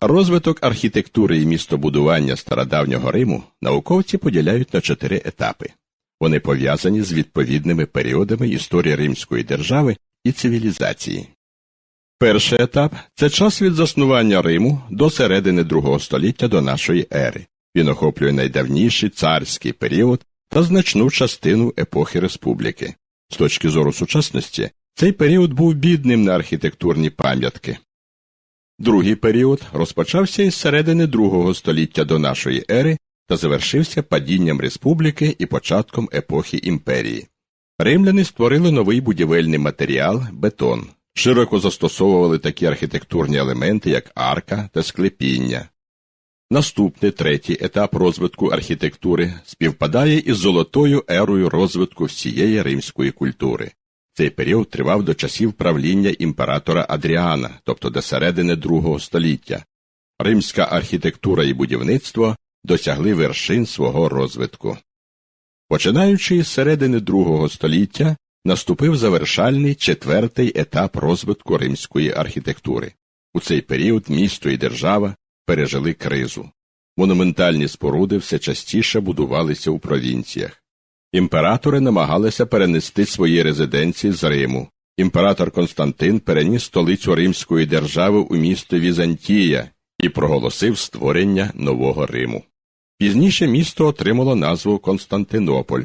Розвиток архітектури і містобудування стародавнього Риму науковці поділяють на чотири етапи. Вони пов'язані з відповідними періодами історії Римської держави і цивілізації. Перший етап це час від заснування Риму до середини другого століття до нашої ери. Він охоплює найдавніший царський період та значну частину епохи республіки. З точки зору сучасності, цей період був бідним на архітектурні пам'ятки. Другий період розпочався із середини другого століття до нашої ери та завершився падінням республіки і початком епохи імперії. Римляни створили новий будівельний матеріал бетон, широко застосовували такі архітектурні елементи, як арка та склепіння. Наступний третій етап розвитку архітектури співпадає із золотою ерою розвитку всієї римської культури. Цей період тривав до часів правління імператора Адріана, тобто до середини другого століття. Римська архітектура і будівництво досягли вершин свого розвитку. Починаючи із середини другого століття, наступив завершальний четвертий етап розвитку римської архітектури. У цей період місто і держава пережили кризу. Монументальні споруди все частіше будувалися у провінціях. Імператори намагалися перенести свої резиденції з Риму. Імператор Константин переніс столицю Римської держави у місто Візантія і проголосив створення нового Риму. Пізніше місто отримало назву Константинополь.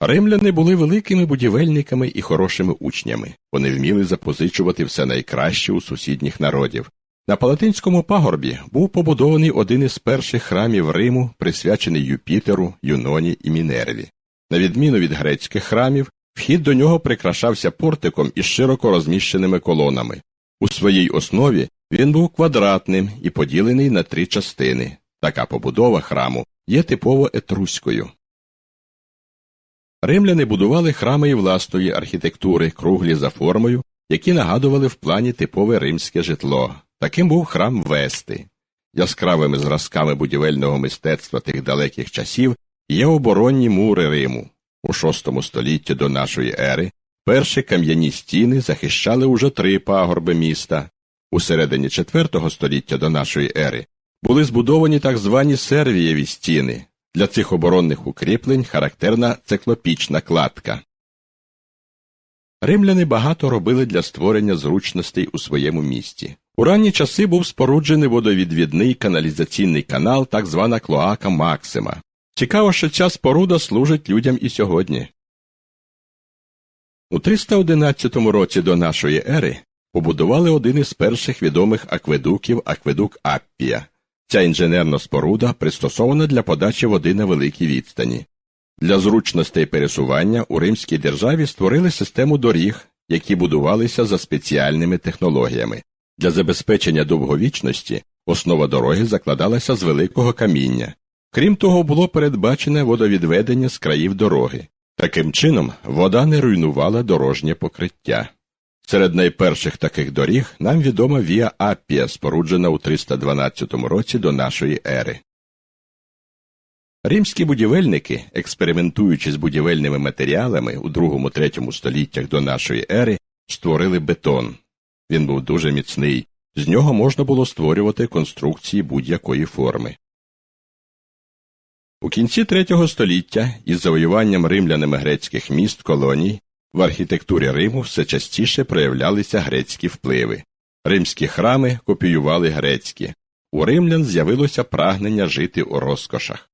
Римляни були великими будівельниками і хорошими учнями. Вони вміли запозичувати все найкраще у сусідніх народів. На Палатинському пагорбі був побудований один із перших храмів Риму, присвячений Юпітеру, Юноні і Мінерві. На відміну від грецьких храмів, вхід до нього прикрашався портиком із широко розміщеними колонами. У своїй основі він був квадратним і поділений на три частини. Така побудова храму є типово етруською. Римляни будували храми і власної архітектури, круглі за формою, які нагадували в плані типове римське житло. Таким був храм Вести. Яскравими зразками будівельного мистецтва тих далеких часів є оборонні мури Риму. У VI столітті до нашої ери перші кам'яні стіни захищали уже три пагорби міста. У середині IV століття до нашої ери були збудовані так звані сервієві стіни. Для цих оборонних укріплень характерна циклопічна кладка. Римляни багато робили для створення зручностей у своєму місті. У ранні часи був споруджений водовідвідний каналізаційний канал, так звана клоака Максима. Цікаво, що ця споруда служить людям і сьогодні. У 311 році до нашої ери побудували один із перших відомих акведуків акведук Аппія. Ця інженерна споруда пристосована для подачі води на великій відстані. Для зручностей пересування у римській державі створили систему доріг, які будувалися за спеціальними технологіями. Для забезпечення довговічності основа дороги закладалася з великого каміння. Крім того, було передбачене водовідведення з країв дороги. Таким чином, вода не руйнувала дорожнє покриття. Серед найперших таких доріг нам відома Віа Аппія, споруджена у 312 році до нашої ери. Римські будівельники, експериментуючи з будівельними матеріалами у 2-3 століттях до нашої ери, створили бетон. Він був дуже міцний, з нього можна було створювати конструкції будь-якої форми. У кінці третього століття із завоюванням римлянами грецьких міст колоній в архітектурі Риму все частіше проявлялися грецькі впливи. Римські храми копіювали грецькі. У римлян з'явилося прагнення жити у розкошах.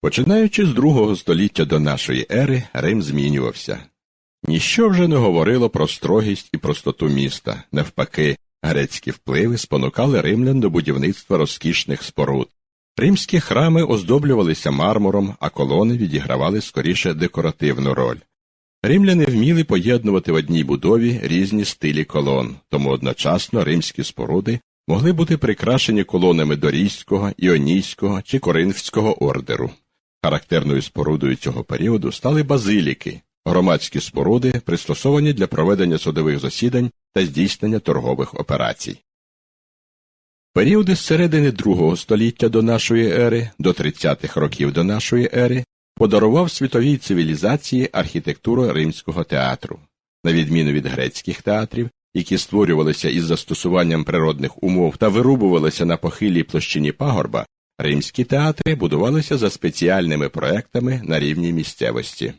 Починаючи з другого століття до нашої ери, Рим змінювався. Ніщо вже не говорило про строгість і простоту міста, навпаки, грецькі впливи спонукали римлян до будівництва розкішних споруд. Римські храми оздоблювалися мармуром, а колони відігравали скоріше декоративну роль. Римляни вміли поєднувати в одній будові різні стилі колон, тому одночасно римські споруди могли бути прикрашені колонами дорійського, іонійського чи коринфського ордеру. Характерною спорудою цього періоду стали базиліки, громадські споруди, пристосовані для проведення судових засідань та здійснення торгових операцій. Періоди з середини другого століття до нашої ери до 30-х років до нашої ери подарував світовій цивілізації архітектуру римського театру. На відміну від грецьких театрів, які створювалися із застосуванням природних умов та вирубувалися на похилій площині пагорба, римські театри будувалися за спеціальними проектами на рівні місцевості.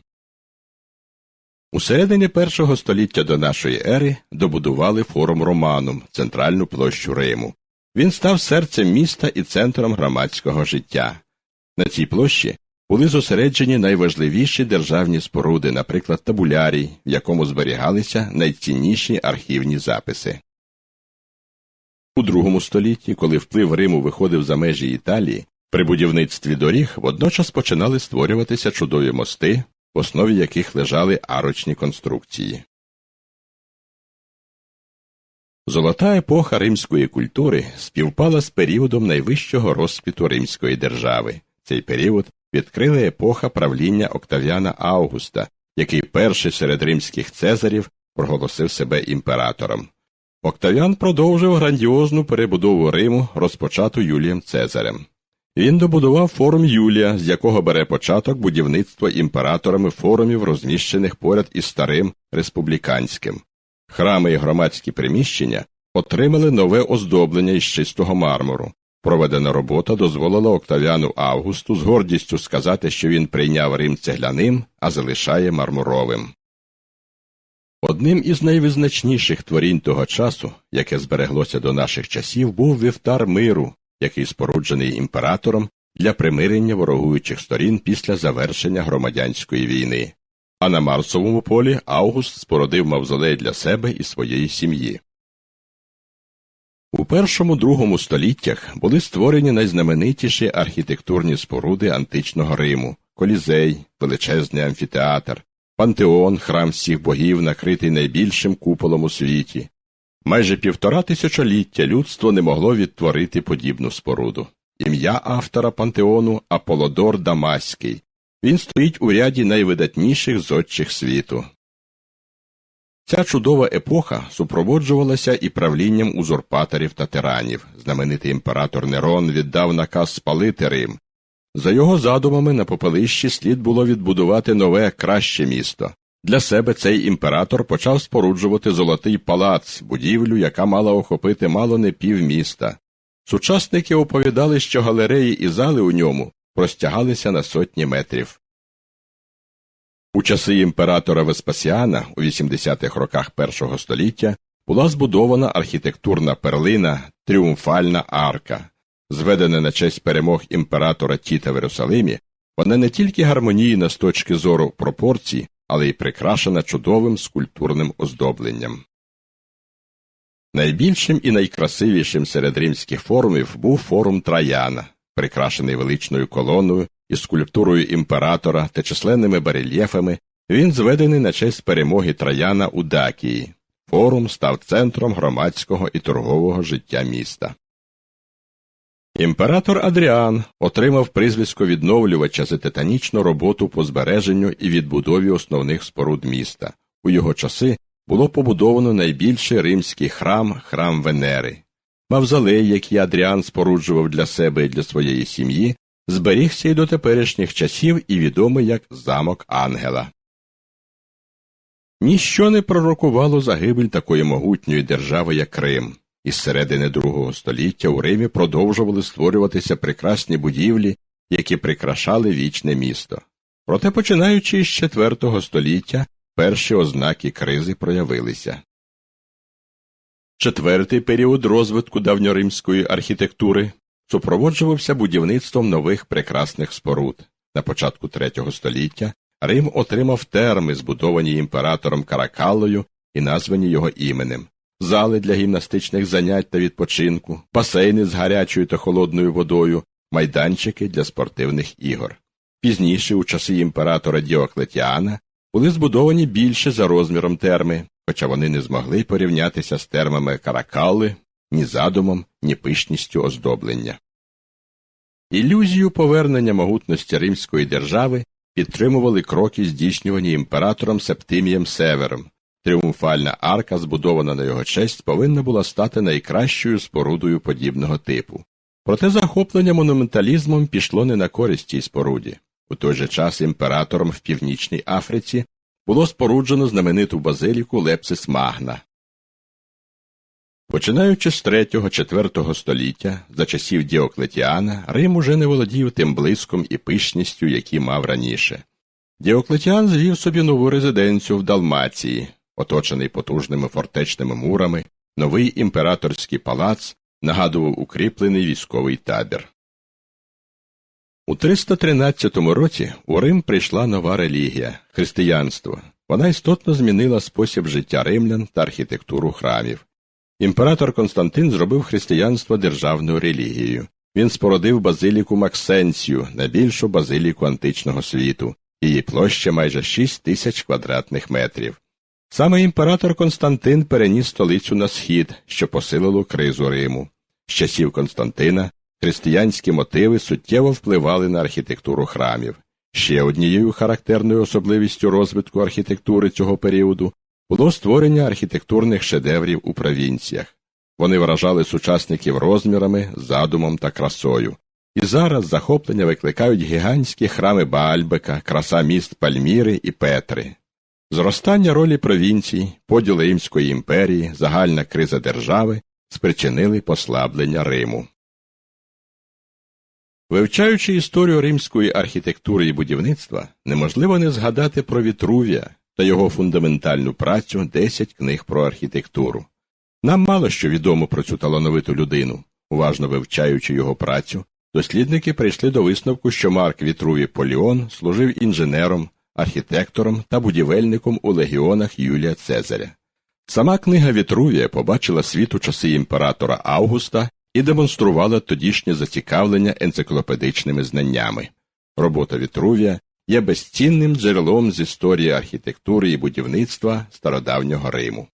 У середині першого століття до нашої ери добудували форум Романум, центральну площу Риму. Він став серцем міста і центром громадського життя. На цій площі були зосереджені найважливіші державні споруди, наприклад, табулярій, в якому зберігалися найцінніші архівні записи. У другому столітті, коли вплив Риму виходив за межі Італії, при будівництві доріг водночас починали створюватися чудові мости, в основі яких лежали арочні конструкції. Золота епоха римської культури співпала з періодом найвищого розквіту римської держави. Цей період відкрила епоха правління Октавіана Августа, який перший серед римських цезарів проголосив себе імператором. Октавіан продовжив грандіозну перебудову Риму, розпочату Юлієм Цезарем. Він добудував форум Юлія, з якого бере початок будівництво імператорами форумів, розміщених поряд із старим республіканським. Храми і громадські приміщення отримали нове оздоблення із чистого мармуру. Проведена робота дозволила Октавіану Августу з гордістю сказати, що він прийняв Рим цегляним, а залишає мармуровим. Одним із найвизначніших творінь того часу, яке збереглося до наших часів, був вівтар миру, який споруджений імператором для примирення ворогуючих сторін після завершення громадянської війни. А на Марсовому полі Август спородив мавзолей для себе і своєї сім'ї. У першому другому століттях були створені найзнаменитіші архітектурні споруди античного Риму колізей, величезний амфітеатр, пантеон, храм всіх богів, накритий найбільшим куполом у світі. Майже півтора тисячоліття людство не могло відтворити подібну споруду. Ім'я автора пантеону Аполодор Дамаський. Він стоїть у ряді найвидатніших зодчих світу. Ця чудова епоха супроводжувалася і правлінням узурпаторів та тиранів. Знаменитий імператор Нерон віддав наказ спалити Рим. За його задумами на попелищі слід було відбудувати нове, краще місто. Для себе цей імператор почав споруджувати золотий палац, будівлю, яка мала охопити мало не півміста. Сучасники оповідали, що галереї і зали у ньому простягалися на сотні метрів. У часи імператора Веспасіана у 80-х роках першого століття була збудована архітектурна перлина Тріумфальна арка. Зведена на честь перемог імператора Тіта в Єрусалимі, вона не тільки гармонійна з точки зору пропорцій, але й прикрашена чудовим скульптурним оздобленням. Найбільшим і найкрасивішим серед римських форумів був форум Траяна, прикрашений величною колоною і скульптурою імператора та численними барельєфами, він зведений на честь перемоги Траяна у Дакії. Форум став центром громадського і торгового життя міста. Імператор Адріан отримав прізвисько відновлювача за титанічну роботу по збереженню і відбудові основних споруд міста. У його часи було побудовано найбільший римський храм храм Венери. Мавзолей, який Адріан споруджував для себе і для своєї сім'ї, зберігся й до теперішніх часів і відомий як замок Ангела. Ніщо не пророкувало загибель такої могутньої держави, як Крим. Із середини другого століття у Римі продовжували створюватися прекрасні будівлі, які прикрашали вічне місто. Проте, починаючи з IV століття, перші ознаки кризи проявилися. Четвертий період розвитку давньоримської архітектури супроводжувався будівництвом нових прекрасних споруд. На початку третього століття Рим отримав терми, збудовані імператором Каракаллою і названі його іменем, зали для гімнастичних занять та відпочинку, басейни з гарячою та холодною водою, майданчики для спортивних ігор. Пізніше, у часи імператора Діоклетіана, були збудовані більше за розміром терми, хоча вони не змогли порівнятися з термами Каракалли ні задумом, ні пишністю оздоблення. Ілюзію повернення могутності Римської держави підтримували кроки, здійснювані імператором Септимієм Севером. Тріумфальна арка, збудована на його честь, повинна була стати найкращою спорудою подібного типу. Проте захоплення монументалізмом пішло не на користь цій споруді. У той же час імператором в Північній Африці було споруджено знамениту базиліку Лепсис Магна. Починаючи з 3-4 століття, за часів Діоклетіана, Рим уже не володів тим блиском і пишністю, які мав раніше. Діоклетіан звів собі нову резиденцію в Далмації, оточений потужними фортечними мурами, новий імператорський палац нагадував укріплений військовий табір. У 313 році у Рим прийшла нова релігія християнство. Вона істотно змінила спосіб життя римлян та архітектуру храмів. Імператор Константин зробив християнство державною релігією. Він спородив базиліку Максенцію, найбільшу базиліку античного світу. Її площа майже 6 тисяч квадратних метрів. Саме імператор Константин переніс столицю на схід, що посилило кризу Риму. З часів Константина християнські мотиви суттєво впливали на архітектуру храмів. Ще однією характерною особливістю розвитку архітектури цього періоду було створення архітектурних шедеврів у провінціях. Вони вражали сучасників розмірами, задумом та красою. І зараз захоплення викликають гігантські храми Баальбека, краса міст Пальміри і Петри. Зростання ролі провінцій, поділ Римської імперії, загальна криза держави спричинили послаблення Риму. Вивчаючи історію римської архітектури і будівництва, неможливо не згадати про Вітрувія та його фундаментальну працю «10 книг про архітектуру. Нам мало що відомо про цю талановиту людину. Уважно вивчаючи його працю, дослідники прийшли до висновку, що Марк Вітрувій Поліон служив інженером, архітектором та будівельником у легіонах Юлія Цезаря. Сама книга Вітрувія побачила світ у часи імператора Августа і демонструвала тодішнє зацікавлення енциклопедичними знаннями. Робота Вітрувія є безцінним джерелом з історії архітектури і будівництва стародавнього Риму.